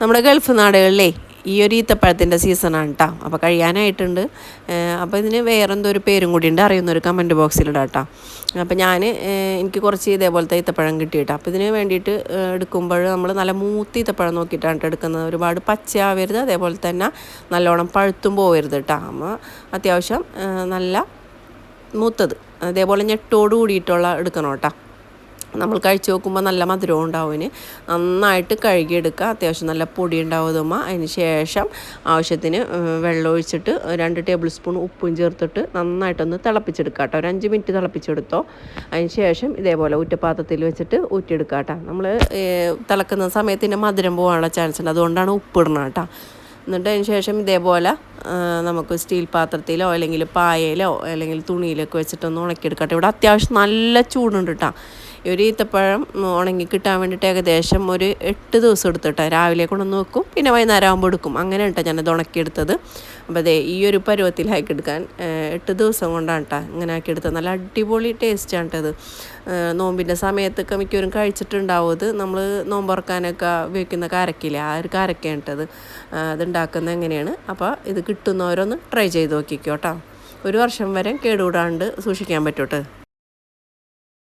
നമ്മുടെ ഗൾഫ് നാടുകളിലെ ഈ ഒരു ഈത്തപ്പഴത്തിന്റെ സീസണാണ് കേട്ടോ അപ്പോൾ കഴിയാനായിട്ടുണ്ട്. അപ്പോൾ ഇതിന് വേറെന്തോ ഒരു പേരും കൂടി ഉണ്ട്. അറിയുന്നൊരു കമന്റ് ബോക്സിലിടാം കേട്ടോ അപ്പോൾ ഞാൻ എനിക്ക് കുറച്ച് ഇതേപോലത്തെ ഈത്തപ്പഴം കിട്ടിയിട്ടാ. അപ്പോൾ ഇതിന് വേണ്ടിയിട്ട് എടുക്കുമ്പോൾ നമ്മൾ നല്ല മൂത്ത ഈത്തപ്പഴം നോക്കിയിട്ടാണ് ട്ടോ എടുക്കുന്നത്. ഒരുപാട് പച്ചയാവരുത്. അതേപോലെ തന്നെ നല്ലോണം പഴുത്തും പോവരുത് കേട്ടോ അപ്പോൾ അത്യാവശ്യം നല്ല മൂത്തത്. അതേപോലെ ഞെട്ടോട് കൂടിയിട്ടുള്ള എടുക്കണം കേട്ടോ നമ്മൾ കഴിച്ച് നോക്കുമ്പോൾ നല്ല മധുരവും ഉണ്ടാവും ഇനി നന്നായിട്ട് കഴുകിയെടുക്കുക. അത്യാവശ്യം നല്ല പൊടി ഉണ്ടാവുമ്പോൾ അതിന് ശേഷം ആവശ്യത്തിന് വെള്ളം ഒഴിച്ചിട്ട് രണ്ട് ടേബിൾ സ്പൂൺ ഉപ്പും ചേർത്തിട്ട് നന്നായിട്ടൊന്ന് തിളപ്പിച്ചെടുക്കുക കേട്ടോ. ഒരു അഞ്ച് മിനിറ്റ് തിളപ്പിച്ചെടുത്തോ. അതിന് ശേഷം ഇതേപോലെ ഊറ്റപ്പാത്രത്തിൽ വെച്ചിട്ട് ഊറ്റിയെടുക്കുക കേട്ടോ. നമ്മൾ തിളക്കുന്ന സമയത്തിന് മധുരം പോകാനുള്ള ചാൻസ് ഉണ്ട്. അതുകൊണ്ടാണ് ഉപ്പിടണം കേട്ടോ. എന്നിട്ട് അതിന് ശേഷം ഇതേപോലെ നമുക്ക് സ്റ്റീൽ പാത്രത്തിലോ അല്ലെങ്കിൽ പായയിലോ അല്ലെങ്കിൽ തുണിയിലൊക്കെ വെച്ചിട്ടൊന്ന് ഉണക്കിയെടുക്കട്ടെ ഇവിടെ അത്യാവശ്യം നല്ല ചൂടുണ്ട് കേട്ടോ. ഒരു ഈത്തപ്പഴം ഉണങ്ങി കിട്ടാൻ വേണ്ടിയിട്ട് ഏകദേശം ഒരു എട്ട് ദിവസം എടുത്തിട്ടാ രാവിലെ കൊണ്ടുവന്ന് വെക്കും പിന്നെ വൈകുന്നേരം ആകുമ്പോൾ എടുക്കും. അങ്ങനെ കേട്ടോ ഞാനത് ഉണക്കിയെടുത്തത്. അപ്പോൾ അതെ ഈ ഒരു പരുവത്തിലാക്കി എടുക്കാൻ എട്ട് ദിവസം കൊണ്ടാണ് കേട്ടോ ഇങ്ങനെ ആക്കി എടുത്തത്. നല്ല അടിപൊളി ടേസ്റ്റാണ് കേട്ടത് നോമ്പിന്റെ സമയത്തൊക്കെ മിക്കവരും കഴിച്ചിട്ടുണ്ടാവും ഇത്. നമ്മൾ നോമ്പുറക്കാനൊക്കെ ഉപയോഗിക്കുന്ന കാരക്കില്ലേ ആ ഒരു കാരക്കയാണ് കേട്ടത് അതുണ്ടാക്കുന്നത് എങ്ങനെയാണ്? അപ്പോൾ ഇത് കിട്ടുന്നവരൊന്ന് ട്രൈ ചെയ്ത് നോക്കിക്കോട്ടോ ഒരു വർഷം വരെ കേടുകൂടാണ്ട് സൂക്ഷിക്കാൻ പറ്റൂട്ടോ